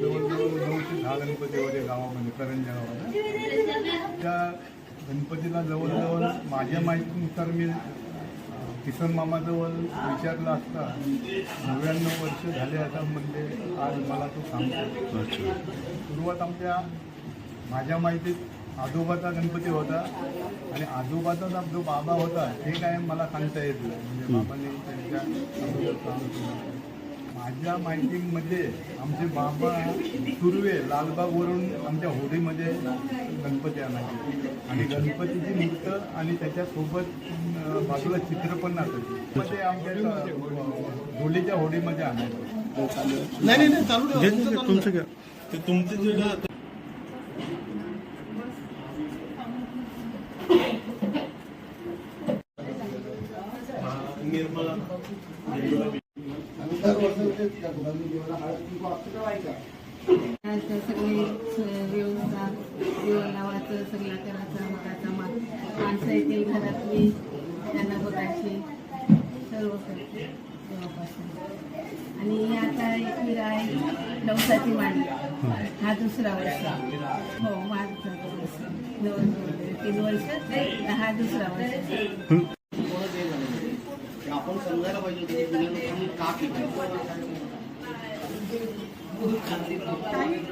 जवळजवळ नऊशे दहा गणपती वगैरे गावामध्ये करंजा गावाला त्या गणपतीला जवळजवळ माझ्या माहितीनुसार मी किसन मामाजवळ विचारलं असता नव्याण्णव वर्ष झाले आता म्हणजे आज मला तो सांगतो. सुरुवात आमच्या माझ्या माहितीत आजोबाचा गणपती होता आणि आजोबाचा जो बाबा होता हे काय मला सांगता येत नाही. म्हणजे बाबांनी त्यांच्या. माझ्या माहितीमध्ये आमचे बाबा सुर्वे लालबागवरून आमच्या होडीमध्ये गणपती आणायचे. आणि गणपतीची मूर्त आणि त्याच्यासोबत बाजूला चित्र पण असायचे मग ते आमच्या अं, होलीच्या होडीमध्ये आणायचे. नाही नाही नाही चालू तुमचं ते तुमचे जे निर्मला. सगळे व्यवस्था जेवण लावायचं सगळ्या करायचं मगाचा मा माणसं येतील घरातली त्यांना बघायची सर्व करते आणि आता एक आहे नवसाची मांडली हा दुसरा वर्ष हो माझं दोन तीन वर्ष हा दुसरा वर्ष. पाहिजे लोकांनी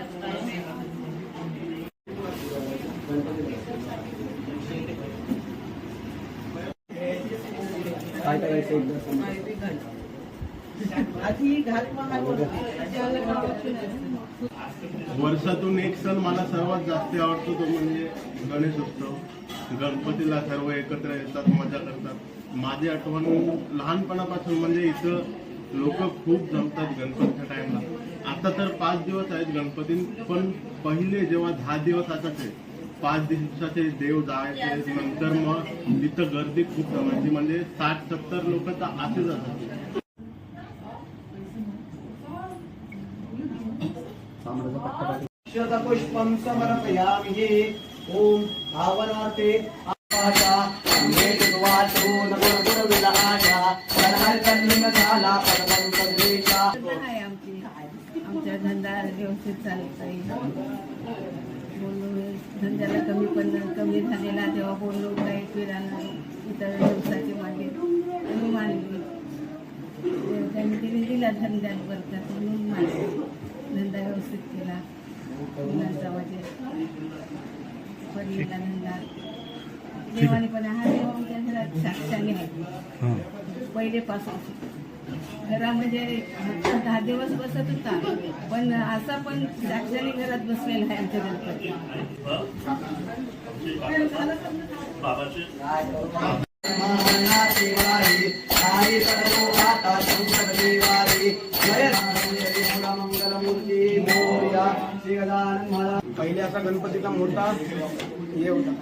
का वर्षातून एक सण मला सर्वात जास्त आवडतो तो म्हणजे गणेश उत्सव. गणपतीला सर्व एकत्र येतात मजा करतात. माझी आठवण लहानपणापासून म्हणजे इथं लोक खूप जमतात गणपतीच्या टाइमला आता तर पाच दिवस आहेत गणपती पण पहिले जेव्हा दहा दिवस असायचे पाच दिवसाचे देव जायचे नंतर मग तिथं गर्दी खूप जमायची. म्हणजे साठ सत्तर लोक तर असेच असायचे. पुष्पम समर्पयामि ॐ भावनार्थे व्यवस्थित चालत आहे बोललो धंद्याला कमी पण कमी झालेला तेव्हा बोललो काही किराणा इतर दिवसाचे मागे कमी मांडली त्यांनी तिने दिला धंद्यात बरकत म्हणून मांडली धंदा व्यवस्थित केला. मुलांचा माझे पडलेला धंदा. देवाने पण हा देव आमच्या घरात साक्षाने आहे. पहिलेपासून घरामध्ये दहा दिवस बसत होता. पण असा पण साक्षाने घरात बसलेला आहे आमच्या गणपती. शिवाई हरी सर्वो आता शंकर देवारी जय मंगलमूर्ती मोर्या श्री गजानन महाराज पहिले असा गणपतीचा मोठा हे होता.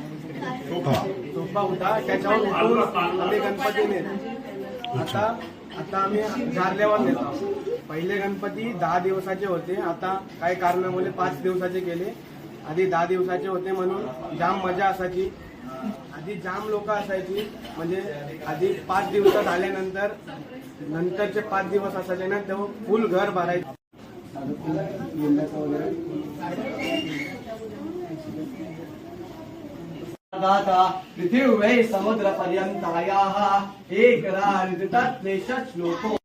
सोपा होता. त्याच्यावर उठून आम्ही गणपती नेत आता आता आम्ही झारल्यावर नेतो. पहिले गणपती दहा दिवसाचे होते. आता काही कारणामुळे पाच दिवसाचे केले. आधी दहा दिवसाचे होते म्हणून जाम मजा असायची. आधी जाम लोक असायची. म्हणजे आधी पाच दिवस झाल्यानंतर नंतरचे पाच दिवस असायचे ना तेव्हा फुल घर भरायचे. वगैरे. पृथिवी समुद्र पर्यंतायाः एक राजतत्लेश श्लोको